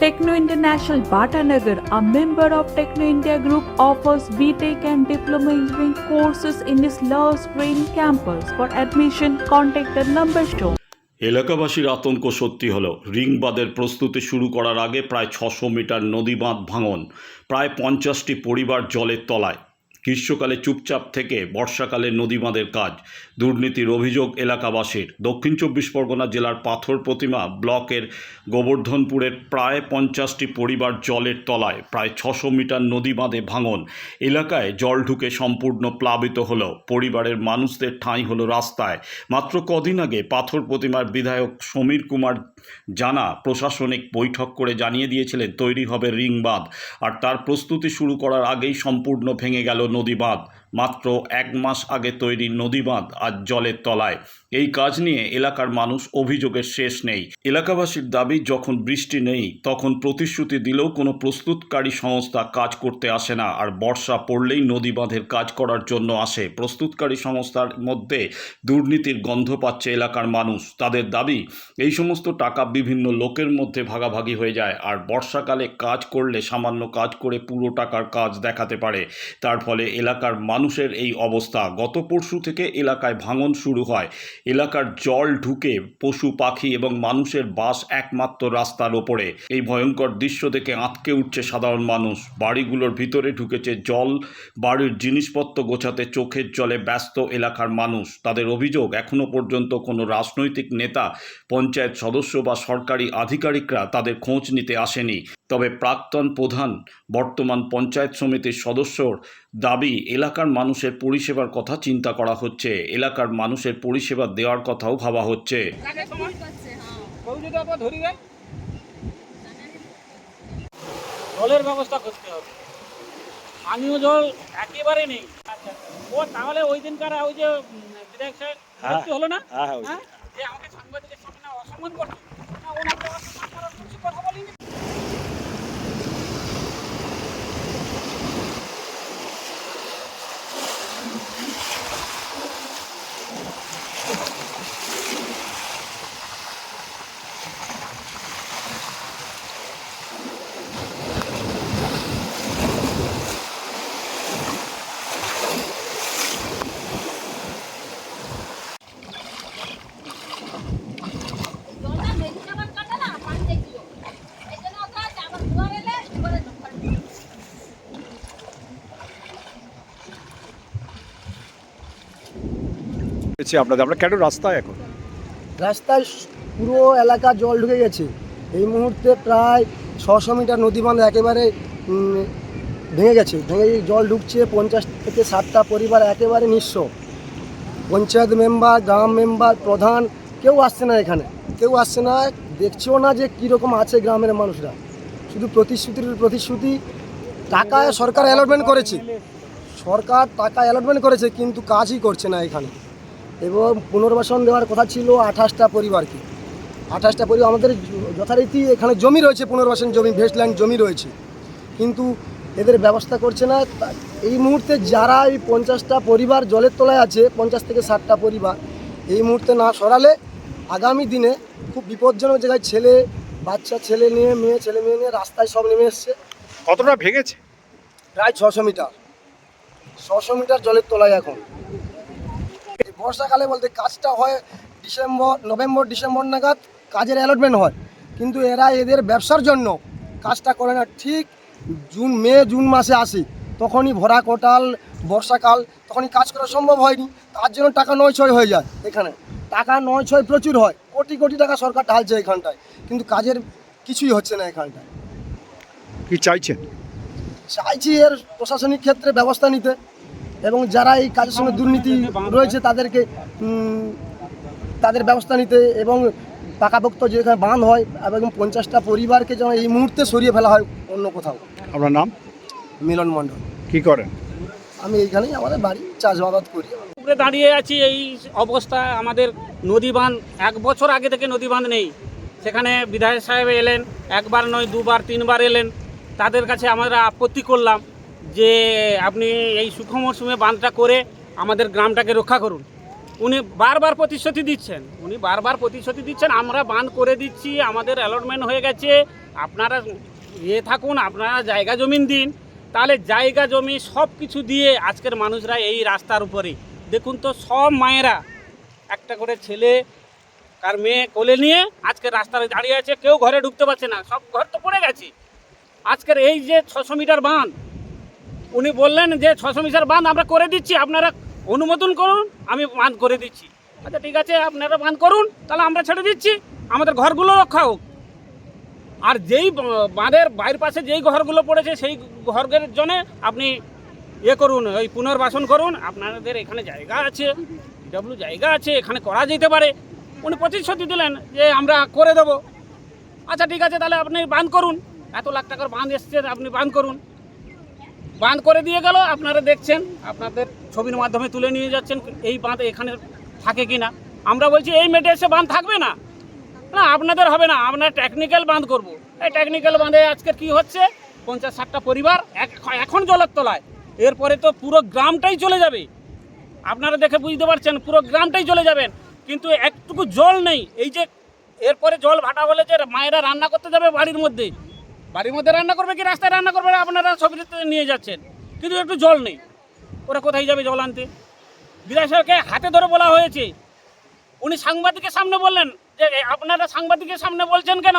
Techno International Bhatanagar, a member of Techno India Group, offers BTEC and Diploma Engineering courses in its Love Spring campus. For admission, contact the number shown. এলাকাবাসীর আতঙ্ক সত্যি হলো রিংবাদের প্রস্তুতি শুরু করার আগে প্রায় ছশো মিটার নদী বাঁধ ভাঙন প্রায় পঞ্চাশটি পরিবার জলের তলায় গ্রীষ্মকালে চুপচাপ থেকে বর্ষাকালে নদী বাঁধের কাজ। দুর্নীতির অভিযোগ এলাকাবাসীর। দক্ষিণ চব্বিশ পরগনা জেলার পাথর প্রতিমা ব্লকের গোবর্ধনপুরের প্রায় পঞ্চাশটি পরিবার জলের তলায় প্রায় ছশো মিটার নদী বাঁধে ভাঙন। এলাকায় জল ঢুকে সম্পূর্ণ প্লাবিত হলো। পরিবারের মানুষদের ঠাঁই হলো রাস্তায়। মাত্র কদিন আগে পাথর প্রতিমার বিধায়ক সমীর কুমার জানা প্রশাসনিক বৈঠক করে জানিয়ে দিয়েছিলেন, তৈরি হবে রিং বাঁধ আর তার প্রস্তুতি শুরু করার আগেই সম্পূর্ণ ভেঙে গেল নদী বাঁধ মাত্র এক মাস আগে তৈরি নদী বাঁধ আজ জলের তলায়। এই কাজ নিয়ে এলাকার মানুষ অভিযোগের শেষ নেই। এলাকাবাসীর দাবি, যখন বৃষ্টি নেই, তখন প্রতিশ্রুতি দিলেও কোনো প্রস্তুতকারী সংস্থা কাজ করতে আসে না। আর বর্ষা পড়লেই নদী বাঁধের কাজ করার জন্য আসে। প্রস্তুতকারী সংস্থার মধ্যে দুর্নীতির গন্ধ পাচ্ছে এলাকার মানুষ। তাদের দাবি, এই সমস্ত টাকা বিভিন্ন লোকের মধ্যে ভাগাভাগি হয়ে যায়। আর বর্ষাকালে কাজ করলে সামান্য কাজ করে পুরো টাকার কাজ দেখাতে পারে। তার ফলে এলাকার মানুষের এই অবস্থা। গত পরশু থেকে এলাকায় ভাঙন শুরু হয়। এলাকার জল ঢুকে পশু, পাখি এবং মানুষের বাস একমাত্র রাস্তার ওপরে। এই ভয়ঙ্কর দৃশ্য দেখে আঁতকে উঠছে সাধারণ মানুষ। বাড়িগুলোর ভিতরে ঢুকেছে জল। বাড়ির জিনিসপত্র গোছাতে চোখের জলে ব্যস্ত এলাকার মানুষ। তাদের অভিযোগ এখনও পর্যন্ত কোনো রাজনৈতিক নেতা, পঞ্চায়েত সদস্য বা সরকারি আধিকারিকরা তাদের খোঁজ নিতে আসেনি। তবে প্রাক্তন প্রধান বর্তমান পঞ্চায়েত সমিতির সদস্যর দাবি এলাকার মানুষের পরিষেবার কথা চিন্তা করা হচ্ছে। এলাকার মানুষের পরিষেবা দেওয়ার কথাও ভাবা হচ্ছে। জলের ব্যবস্থা করতে হবে। পানীয় জল একেবারে নেই। ও তাহলে ওই দিনকার ওই যে বিধায়ক সাহেব হলো না? হ্যাঁ, হ্যাঁ, হ্যাঁ। যে আমাকে সাংবাদিকের সামনে অসম্মান করছে। না কথা বলিনি। হয়েছে আপনাদের। আমরা কেন রাস্তায় এখন? রাস্তায় পুরো এলাকা জল ঢুকে গেছে। এই মুহূর্তে প্রায় ছশো মিটার নদী বাঁধ একেবারে ভেঙে গেছে। ভেঙে জল ঢুকছে, পঞ্চাশ থেকে ষাটটা পরিবার একেবারে নিঃস্ব। পঞ্চায়েত মেম্বার, গ্রাম মেম্বার, প্রধান, কেউ আসছে না এখানে। কেউ আসছে না, দেখছেও না যে কীরকম আছে গ্রামের মানুষরা। শুধু প্রতিশ্রুতির প্রতিশ্রুতি, টাকা সরকার অ্যালটমেন্ট করেছে। সরকার টাকা অ্যালটমেন্ট করেছে, কিন্তু কাজই করছে না এখানে। এবং পুনর্বাসন দেওয়ার কথা ছিল আঠাশটা পরিবারকে। আঠাশটা পরিবার আমাদের যথারীতি এখানে জমি রয়েছে পুনর্বাসন জমি ভেস্টল্যান্ড জমি রয়েছে। কিন্তু এদের ব্যবস্থা করছে না। এই মুহূর্তে যারা এই পঞ্চাশটা পরিবার জলের তলায় আছে পঞ্চাশ থেকে ষাটটা পরিবার এই মুহূর্তে না সরালে আগামী দিনে খুব বিপজ্জনক জায়গায় ছেলে বাচ্চা ছেলে নিয়ে মেয়ে ছেলে মেয়ে নিয়ে রাস্তায় সব নেমে এসছে। কতটা ভেঙেছে? প্রায় ছশো মিটার। ছশো মিটার জলের তলায় এখন। বর্ষাকালে বলতে কাজটা হয় ডিসেম্বর নভেম্বর ডিসেম্বর নাগাদ কাজের অ্যালটমেন্ট হয়। কিন্তু এরা এদের ব্যবসার জন্য কাজটা করে না। ঠিক জুন মে জুন মাসে আসে। তখনই ভরা কোটাল বর্ষাকাল তখনই কাজ করা সম্ভব হয়নি। তার জন্য টাকা নয় ছয় হয়ে যায় এখানে। টাকা নয় ছয় প্রচুর হয়। কোটি কোটি টাকা সরকার ঢালছে এখানটায়। কিন্তু কাজের কিছুই হচ্ছে না এখানটায়। কি চাইছেন? চাইছি এর প্রশাসনিক ক্ষেত্রে ব্যবস্থা নিতে। এবং যারা এই কাজের সঙ্গে দুর্নীতি রয়েছে তাদেরকে তাদের ব্যবস্থা নিতে এবং পাকাপোক্ত যেখানে বাঁধ হয় এবং পঞ্চাশটা পরিবারকে যেন এই মুহূর্তে সরিয়ে ফেলা হয় অন্য কোথাও। আপনার নাম? মিলন মণ্ডল। কি করেন? আমি এইখানেই আমাদের বাড়ি চাষবাবাদ করি। উপরে দাঁড়িয়ে আছি এই অবস্থা আমাদের নদী বাঁধ এক বছর আগে থেকে নদী বাঁধ নেই। সেখানে বিধায়ক সাহেব এলেন একবার নয় দুবার তিনবার এলেন। তাদের কাছে আমরা আপত্তি করলাম। যে আপনি এই সুখ মরশুমে বাঁধটা করে আমাদের গ্রামটাকে রক্ষা করুন। উনি বারবার প্রতিশ্রুতি দিচ্ছেন। উনি বারবার প্রতিশ্রুতি দিচ্ছেন, আমরা বাঁধ করে দিচ্ছি, আমাদের অ্যালটমেন্ট হয়ে গেছে, আপনারা ইয়ে থাকুন, আপনারা জায়গা জমিন দিন। তাহলে জায়গা জমি সব কিছু দিয়ে আজকের মানুষরা এই রাস্তার উপরে। দেখুন তো সব মায়েরা, একটা করে ছেলে কার মেয়ে কোলে নিয়ে আজকে রাস্তায় দাঁড়িয়ে আছে, কেউ ঘরে ঢুকতে পারছে না, সব ঘর তো পড়ে গেছে। আজকের এই যে ছশো মিটার বাঁধ উনি বললেন যে ছশো মিটার বাঁধ আমরা করে দিচ্ছি, আপনারা অনুমোদন করুন, আমি বাঁধ করে দিচ্ছি। আচ্ছা ঠিক আছে, আপনারা বাঁধ করুন, তাহলে আমরা ছেড়ে দিচ্ছি, আমাদের ঘরগুলো রক্ষা হোক। আর যেই বাঁধের বাইরের পাশে যেই ঘরগুলো পড়েছে, সেই ঘরের জন্য আপনি ইয়ে করুন, ওই পুনর্বাসন করুন, আপনাদের এখানে জায়গা আছে ডাব্লু জায়গা আছে, এখানে করা যেতে পারে। উনি প্রতিশ্রুতি দিলেন যে আমরা করে দেবো। আচ্ছা ঠিক আছে, তাহলে আপনি বাঁধ করুন। এত লাখ টাকার বাঁধ এসছে, আপনি বাঁধ করুন। বাঁধ করে দিয়ে গেল, আপনারা দেখছেন, আপনাদের ছবির মাধ্যমে তুলে নিয়ে যাচ্ছেন এই বাঁধ এখানে থাকে কি না আমরা বলছি, এই মেটে এসে বাঁধ থাকবে না? না, আপনাদের হবে না আপনার টেকনিক্যাল বাঁধ করব। এই টেকনিক্যাল বাঁধে আজকে কি হচ্ছে? পঞ্চাশ ষাটটা পরিবার এখন জলের তলায়। এরপরে তো পুরো গ্রামটাই চলে যাবে। আপনারা দেখে বুঝতে পারছেন, পুরো গ্রামটাই চলে যাবেন। কিন্তু একটুকু জল নেই। এই যে, এরপরে জল ভাটা বলে যে মায়েরা রান্না করতে যাবে বাড়ির মধ্যে। বাড়ির মধ্যে রান্না করবে কি রাস্তায় রান্না করবে আপনারা ছবিতে নিয়ে যাচ্ছেন। কিন্তু একটু জল নেই। ওরা কোথায় যাবে জল আনতে? বিধায়ক হাতে ধরে বলা হয়েছে। উনি সাংবাদিকের সামনে বললেন যে আপনারা সাংবাদিকের সামনে বলছেন কেন?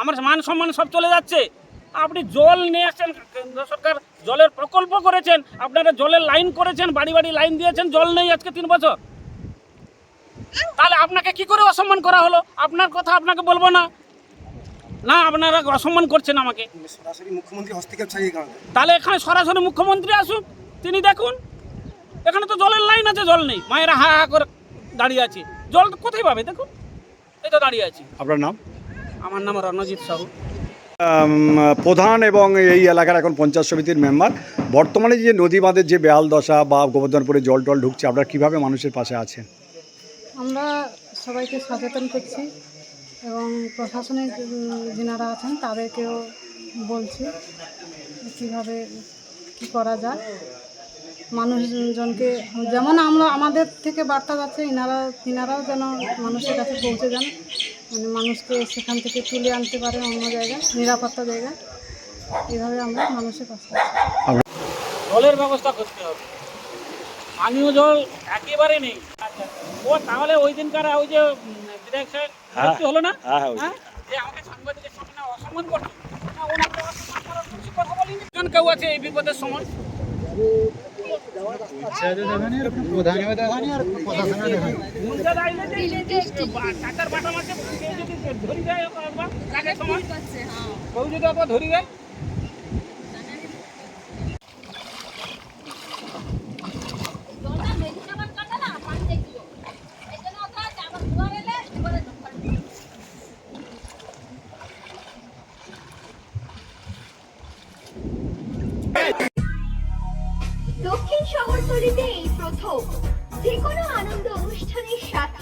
আমার মান সম্মান সব চলে যাচ্ছে। আপনি জল নিয়ে আসছেন, কেন্দ্র সরকার জলের প্রকল্প করেছেন। আপনারা জলের লাইন করেছেন, বাড়ি বাড়ি লাইন দিয়েছেন, জল নেই আজকে তিন বছর। তাহলে আপনাকে কি করে অসম্মান করা হলো? আপনার কথা আপনাকে বলব না। না আপনারা অসম্মান করছেন আমাকে। সরাসরি মুখ্যমন্ত্রী হস্তক্ষেপ চাই তাহলে এখানে সরাসরি মুখ্যমন্ত্রী আসুন তিনি দেখুন। এখানে তো জলের লাইন আছে জল নেই। মায়েরা হা হা করে দাঁড়িয়ে আছে। জল তো কোথায় পাবে দেখুন। এই তো দাঁড়িয়ে আছি। আপনার নাম? আমার নাম রণজিৎ সাহু। প্রধান এবং এই এলাকার এখন পঞ্চায়েত সমিতির মেম্বার। বর্তমানে যে নদী বাঁধের যে বেহাল দশা বা গোবর্ধনপুরে জল টল ঢুকছে আপনারা কীভাবে মানুষের পাশে আছেন? আমরা সবাইকে সচেতন করছি। এবং প্রশাসনের উম, যিনারা আছেন তাদেরকেও বলছি কীভাবে কী করা যায়। মানুষজনকে যেমন আমরা আমাদের থেকে বার্তা যাচ্ছে ইনারা তিনারাও যেন মানুষের কাছে পৌঁছে যান মানে মানুষকে সেখান থেকে তুলে আনতে পারে অন্য জায়গায় নিরাপত্তা জায়গায়। এভাবে আমরা মানুষের কাছে জলের ব্যবস্থা করতে হবে। পানীয় জল একেবারে নেই। ও তাহলে ওই দিনকার ওই যে মৃত্যু হলো না? হ্যাঁ যে আমাকে সাংবাদিকের সামনে অসম্মান করতো না, ওনাকে অসম্মান করার কিছু কথা বলিনি। একজন কেউ আছে এই বিপদের সময়। ধরি যায় অনুষ্ঠানের